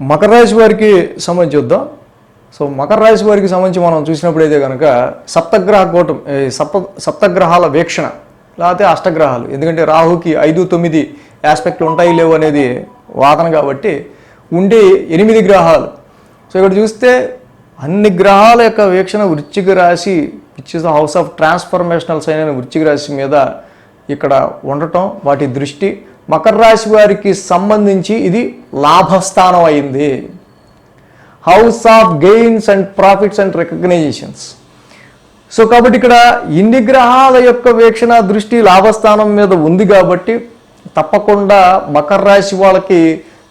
మకర రాశి వారికి సంబంధించి చూద్దాం. సో మకర రాశి వారికి సంబంధించి మనం చూసినప్పుడైతే కనుక సప్తగ్రహ కూటం ఈ సప్త సప్తగ్రహాల వీక్షణ లేకపోతే అష్టగ్రహాలు. ఎందుకంటే రాహుకి ఐదు తొమ్మిది ఆస్పెక్ట్లు ఉంటాయి లేవు అనేది వాదన కాబట్టి ఉండే ఎనిమిది గ్రహాలు. సో ఇక్కడ చూస్తే అన్ని గ్రహాల యొక్క వీక్షణ వృశ్చిక రాశి which is the house of transformational sign అనే వృశ్చిక రాశి మీద ఇక్కడ ఉండటం వాటి దృష్టి. మకర రాశి వారికి సంబంధించి ఇది లాభస్థానం అయింది. House of gains and profits and recognisations so కాబట్టి ఇక్కడ ఇన్ని గ్రహాల యొక్క వీక్షణ దృష్టి లాభస్థానం మీద ఉంది కాబట్టి తప్పకుండా మకర రాశి వాళ్ళకి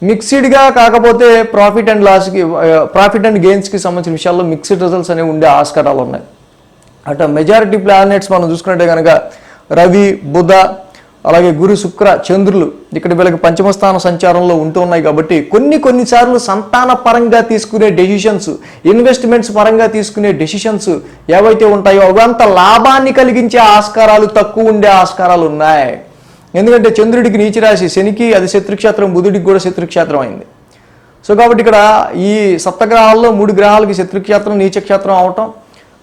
మిక్సిడ్గా కాకపోతే ప్రాఫిట్ అండ్ లాస్కి ప్రాఫిట్ అండ్ గెయిన్స్కి సంబంధించిన విషయాల్లో మిక్స్డ్ రిజల్ట్స్ అనేవి ఉండే ఆస్కారాలు ఉన్నాయి. అటు మెజారిటీ ప్లానెట్స్ మనం చూసుకున్నట్టే కనుక రవి బుధ అలాగే గురు శుక్ర చంద్రులు ఇక్కడ వీళ్ళకి పంచమ స్థాన సంచారంలో ఉంటూ ఉన్నాయి కాబట్టి కొన్ని కొన్నిసార్లు సంతాన పరంగా తీసుకునే డెసిషన్స్ ఇన్వెస్ట్మెంట్స్ పరంగా తీసుకునే డెసిషన్స్ ఏవైతే ఉంటాయో అవంత లాభాన్ని కలిగించే ఆస్కారాలు తక్కువ ఉండే ఆస్కారాలు ఉన్నాయి. ఎందుకంటే చంద్రుడికి నీచిరాశి శనికి అది శత్రుక్షేత్రం బుధుడికి కూడా శత్రుక్షేత్రం అయింది. సో కాబట్టి ఇక్కడ ఈ సప్తగ్రహాల్లో మూడు గ్రహాలకి శత్రుక్షేత్రం నీచక్షేత్రం అవటం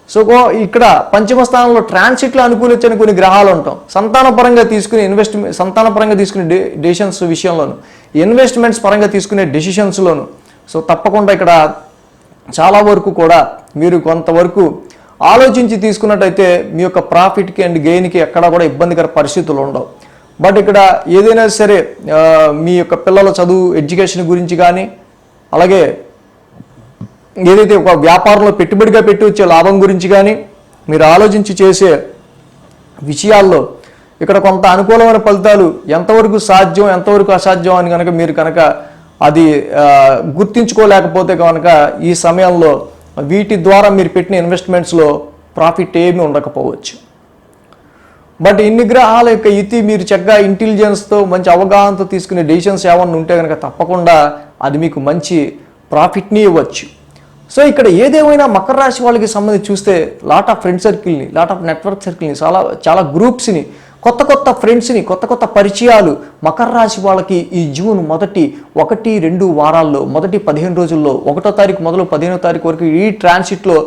సో ఇక్కడ పంచమ స్థానంలో ట్రాన్సిట్లో అనుకూలించని కొన్ని గ్రహాలు ఉంటాం సంతాన పరంగా తీసుకునే ఇన్వెస్ట్మెంట్ సంతాన పరంగా తీసుకునే డె డెసిషన్స్ విషయంలోను ఇన్వెస్ట్మెంట్స్ పరంగా తీసుకునే డెసిషన్స్లోను సో తప్పకుండా ఇక్కడ చాలా వరకు కూడా మీరు కొంతవరకు ఆలోచించి తీసుకున్నట్టయితే మీ యొక్క ప్రాఫిట్కి అండ్ గెయిన్కి ఎక్కడా కూడా ఇబ్బందికర పరిస్థితులు ఉండవు బట్ ఇక్కడ ఏదైనా సరే మీ యొక్క పిల్లల చదువు ఎడ్యుకేషన్ గురించి కానీ అలాగే ఏదైతే ఒక వ్యాపారంలో పెట్టుబడిగా పెట్టి వచ్చే లాభం గురించి కానీ మీరు ఆలోచించి చేసే విషయాల్లో ఇక్కడ కొంత అనుకూలమైన ఫలితాలు ఎంతవరకు సాధ్యం ఎంతవరకు అసాధ్యం అని కనుక మీరు కనుక అది గుర్తించుకోలేకపోతే కనుక ఈ సమయంలో వీటి ద్వారా మీరు పెట్టిన ఇన్వెస్ట్మెంట్స్లో ప్రాఫిట్ ఏమీ ఉండకపోవచ్చు. బట్ ఇన్ని గ్రహాల యొక్క ఇతి మీరు చక్కగా ఇంటెలిజెన్స్తో మంచి అవగాహనతో తీసుకునే డెసిషన్స్ ఏమన్నా ఉంటే కనుక తప్పకుండా అది మీకు మంచి ప్రాఫిట్ని ఇవ్వచ్చు. సో ఇక్కడ ఏదేమైనా మకర రాశి వాళ్ళకి సంబంధించి చూస్తే లాట్ ఆఫ్ ఫ్రెండ్ సర్కిల్ని లాట్ ఆఫ్ నెట్వర్క్ సర్కిల్ని చాలా చాలా గ్రూప్స్ని కొత్త కొత్త ఫ్రెండ్స్ని కొత్త కొత్త పరిచయాలు మకర రాశి వాళ్ళకి ఈ జూన్ మొదటి ఒకటి రెండు వారాల్లో మొదటి పదిహేను రోజుల్లో ఒకటో తారీఖు మొదలు పదిహేనో తారీఖు వరకు ఈ ట్రాన్సిట్లో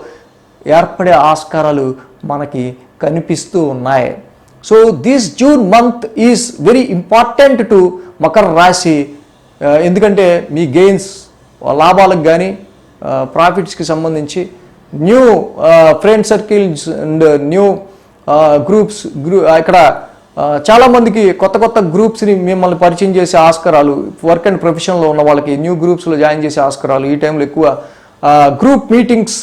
ఏర్పడే ఆస్కారాలు మనకి కనిపిస్తూ ఉన్నాయి. So this June month is very important to Makar రాశి ఎందుకంటే మీ గెయిన్స్ లాభాలకు కానీ ప్రాఫిట్స్కి సంబంధించి new friend circles and new groups గ్రూ ఇక్కడ చాలామందికి కొత్త కొత్త గ్రూప్స్ని మిమ్మల్ని పరిచయం చేసే ఆస్కారాలు వర్క్ అండ్ ప్రొఫెషన్లో ఉన్న వాళ్ళకి న్యూ గ్రూప్స్లో జాయిన్ చేసే ఆస్కారాలు ఈ టైంలో ఎక్కువ గ్రూప్ మీటింగ్స్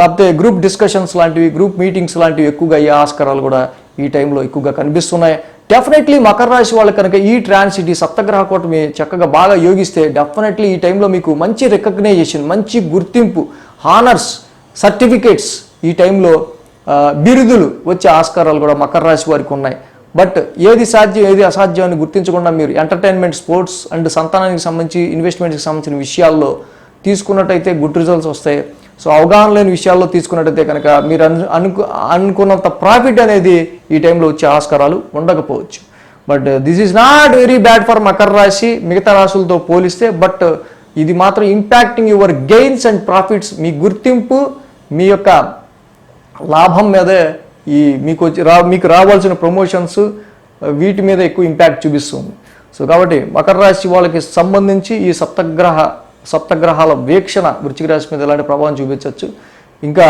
లేకపోతే గ్రూప్ డిస్కషన్స్ లాంటివి గ్రూప్ మీటింగ్స్ లాంటివి ఎక్కువగా అయ్యే ఆస్కారాలు కూడా ఈ టైంలో ఎక్కువగా కనిపిస్తున్నాయి. డెఫినెట్లీ మకర రాశి వాళ్ళు కనుక ఈ ట్రాన్సిట్ ఈ సప్తగ్రహ కూటమి చక్కగా బాగా యోగిస్తే డెఫినెట్లీ ఈ టైంలో మీకు మంచి రికగ్నైజేషన్ మంచి గుర్తింపు హానర్స్ సర్టిఫికేట్స్ ఈ టైంలో బిరుదులు వచ్చే ఆస్కారాలు కూడా మకర రాశి వారికి ఉన్నాయి. బట్ ఏది సాధ్యం ఏది అసాధ్యం అని గుర్తించకుండా మీరు ఎంటర్టైన్మెంట్ స్పోర్ట్స్ అండ్ సంతానానికి సంబంధించి ఇన్వెస్ట్మెంట్కి సంబంధించిన విషయాల్లో తీసుకున్నట్టయితే గుడ్ రిజల్ట్స్ వస్తాయి. సో అవగాహన లేని విషయాల్లో తీసుకున్నట్టయితే కనుక మీరు అను అనుకు అనుకున్నంత ప్రాఫిట్ అనేది ఈ టైంలో వచ్చే ఆస్కారాలు ఉండకపోవచ్చు. But this is not very bad for Makar రాశి. మిగతా రాశులతో పోలిస్తే బట్ ఇది మాత్రం impacting your gains and profits మీ గుర్తింపు మీ యొక్క లాభం మీదే ఈ మీకు రా మీకు రావాల్సిన ప్రమోషన్స్ వీటి మీద ఎక్కువ ఇంపాక్ట్ చూపిస్తుంది. సో కాబట్టి మకర రాశి వాళ్ళకి సంబంధించి ఈ సప్తగ్రహ సప్తగ్రహాల వీక్షణ వృచ్చిక రాశి మీద ఎలాంటి ప్రభావం చూపించవచ్చు? ఇంకా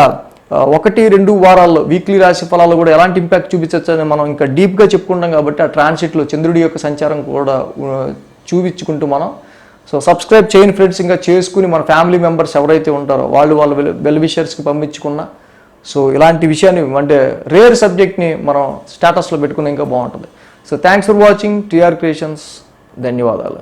ఒకటి రెండు వారాల్లో వీక్లీ రాశి ఫలాలు కూడా ఎలాంటి ఇంపాక్ట్ చూపించవచ్చు అని మనం ఇంకా డీప్గా చెప్పుకుంటాం కాబట్టి ఆ ట్రాన్సిట్లో చంద్రుడి యొక్క సంచారం కూడా చూపించుకుంటూ మనం. సో సబ్స్క్రైబ్ చేయని ఫ్రెండ్స్ ఇంకా చేసుకుని మన ఫ్యామిలీ మెంబర్స్ ఎవరైతే ఉంటారో వాళ్ళు వాళ్ళ వెల్ వెల్ విషర్స్కి పంపించుకున్నా. సో ఇలాంటి విషయాన్ని అంటే రేర్ సబ్జెక్ట్ని మనం స్టేటస్లో పెట్టుకుని ఇంకా బాగుంటుంది. So thanks for watching TR creations ధన్యవాదాలు.